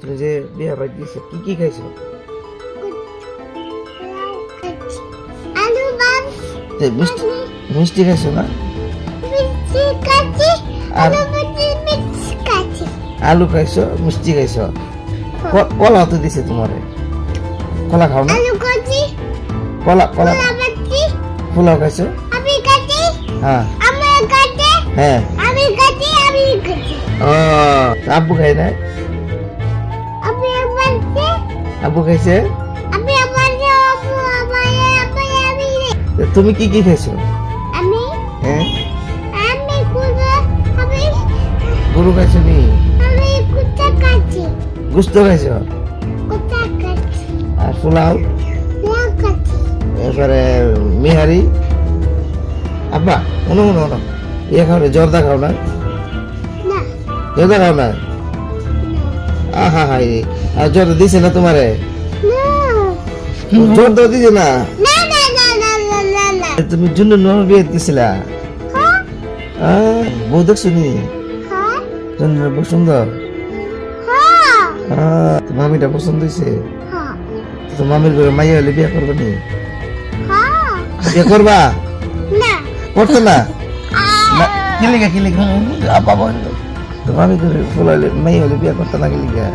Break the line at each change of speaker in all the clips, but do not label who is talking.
তুমি যে বিয়া বাড়ি দিয়েছ কি কি খাইছো? মিষ্টি খাইছো না?
আলু
খাইছো মিষ্টি খাইছো? কলা তো দিছে তোমার। কলা খাও না? কলা কলা। পোলাও খাইছো? হ্যাঁ। হ্যাঁ। আব্বু খাই না আব্বু খাইছে? তুমি কি কি খাইছো?
আমি?
হ্যাঁ?
আমি কুদা আমি
গরু খাইছো নি?
আমি কুতা কাচি
গুস্ত খাইছো?
কুতা কাচি
আর পোলাও?
লা কাচি
এরপরে মিহারি? আব্বা শোনো শোনো শোনো। ইয়ে খাও না জর্দা খাও না?
না।
জর্দা খাও না? আহা হাই আর জোর দিছে না তোমারে?
জোর
তো দিছে না? তুমি জুন নর বিয়ে গেছিলা বউ দেখছ নি? বউ সুন্দর? মামিটা পছন্দ হয়েছে তো মামির ঘরে মাইয়া হলে বিয়ে করবে নি? বিয়ে করবা? করতো না? কিলিগা কিলিগা বাবা তো মামি ঘরে ফুল হলে মাইয়া হলে বিয়ে করতো না কিলিগা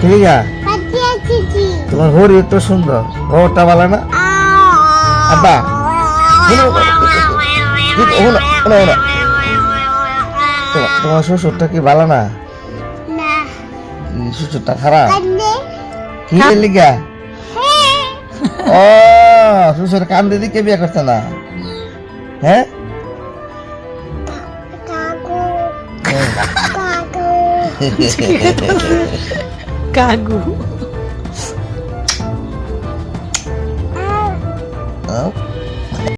ঠিক
তোমার হোর এত সুন্দর। হোরটা ভালো না? আব্বা তোমার শ্বশুরটা কি ভালো না? শ্বশুরটা খারাপ? কি লিগা? ও শ্বশুর কান দিদি কে বিয়ে করতে না? হ্যাঁ?
Cago.
Não.